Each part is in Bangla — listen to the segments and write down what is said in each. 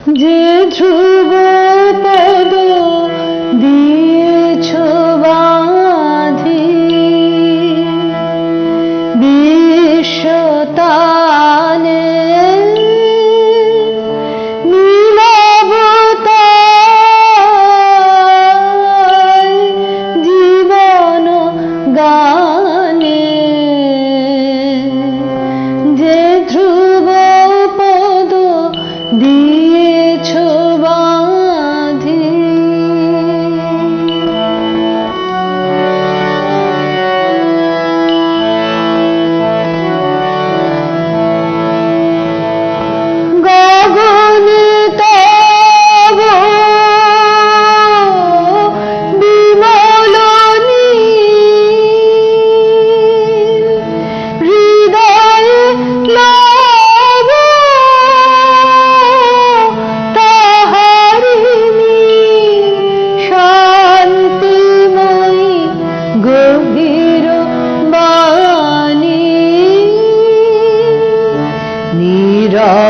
যে ধ্রুব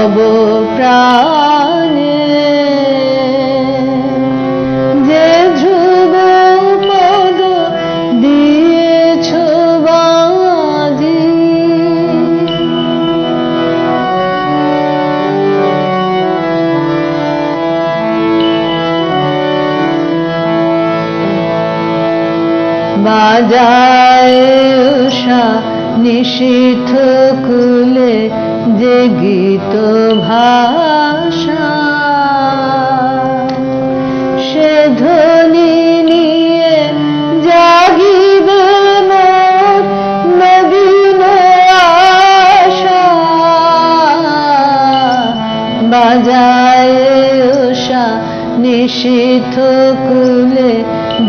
নীরব প্রাণে। যে ধ্রুব পদ দিয়েছ বাঁধি বাজায় উষা নিশীথ কুলে যে গীত ভাষা, সে ধ্বনি নিয়ে জাগিবে নবীন আশা। বাজায় উষা নিশীথ কুলে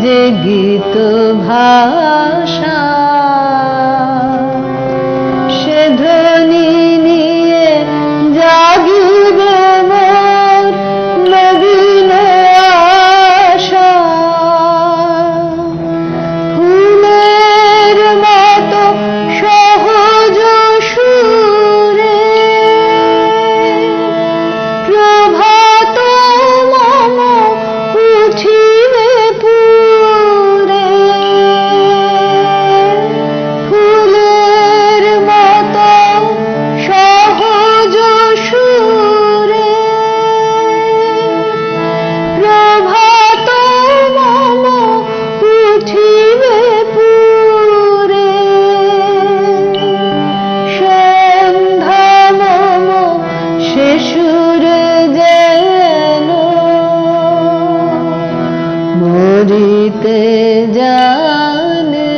যে গীত ভাষা মরিতে জানে